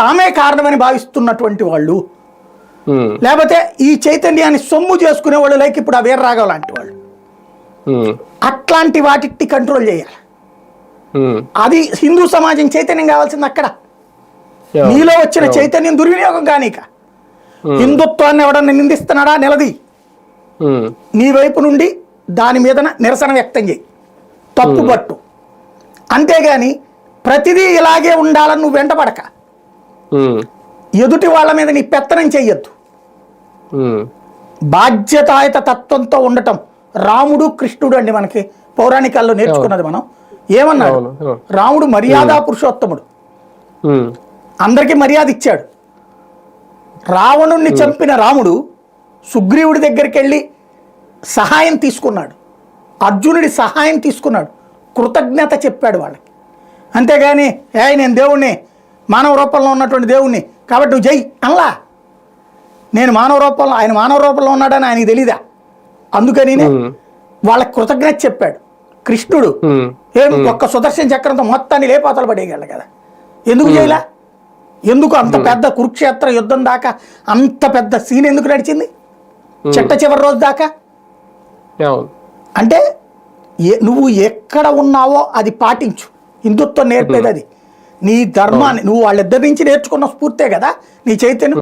తామే కారణమని భావిస్తున్నటువంటి వాళ్ళు. లేకపోతే ఈ చైతన్యాన్ని సొమ్ము చేసుకునే వాళ్ళు లైక్ ఇప్పుడు ఆ వీరరాఘవ లాంటి వాళ్ళు. అట్లాంటి వాటిని కంట్రోల్ చేయాలి. అది హిందూ సమాజం చైతన్యం కావాల్సింది అక్కడ. నీలో వచ్చిన చైతన్యం దుర్వినియోగం కానీక హిందుత్వాన్ని ఎవడన్నా నిందిస్తున్నాడా? నిలది. నీ వైపు నుండి దాని మీద నిరసన వ్యక్తం చేయి. తప్పుపట్టు. అంతేగాని ప్రతిదీ ఇలాగే ఉండాలని నువ్వు వెంటపడక. ఉమ్, ఎదుటి వాళ్ళ మీద నీ పెత్తనం చెయ్యొద్దు. బాధ్యతాయుత తత్వంతో ఉండటం రాముడు కృష్ణుడు అండి మనకి పౌరాణికాల్లో నేర్చుకున్నది మనం. ఏమన్నాడు. రాముడు మర్యాదా పురుషోత్తముడు. అందరికీ మర్యాద ఇచ్చాడు. రావణుణ్ణి చంపిన రాముడు సుగ్రీవుడి దగ్గరికి వెళ్ళి సహాయం తీసుకున్నాడు. అర్జునుడి సహాయం తీసుకున్నాడు. కృతజ్ఞత చెప్పాడు వాళ్ళకి. అంతేగాని ఏ నేను దేవుణ్ణి మానవ రూపంలో ఉన్నటువంటి దేవుణ్ణి. కాబట్టి నువ్వు జై అనలా నేను మానవ రూపంలో ఆయన మానవ రూపంలో ఉన్నాడని ఆయనకి తెలీదా? అందుకని ఉమ్, వాళ్ళకి కృతజ్ఞత చెప్పాడు. కృష్ణుడు. ఏం ఒక్క సుదర్శన చక్రంతో మొత్తాన్ని లేపాతలు పడేయగలడు కదా. ఎందుకు చేయలా? ఎందుకు అంత పెద్ద కురుక్షేత్ర యుద్ధం దాకా అంత పెద్ద సీన్ ఎందుకు నడిచింది? చెట్ట చివరి రోజు దాకా? అంటే నువ్వు ఎక్కడ ఉన్నావో అది పాటించు. హిందుత్వం నేర్పేది అది. నీ ధర్మాన్ని నువ్వు వాళ్ళిద్దరి నుంచి నేర్చుకున్న స్ఫూర్తే కదా నీ చైతన్యం.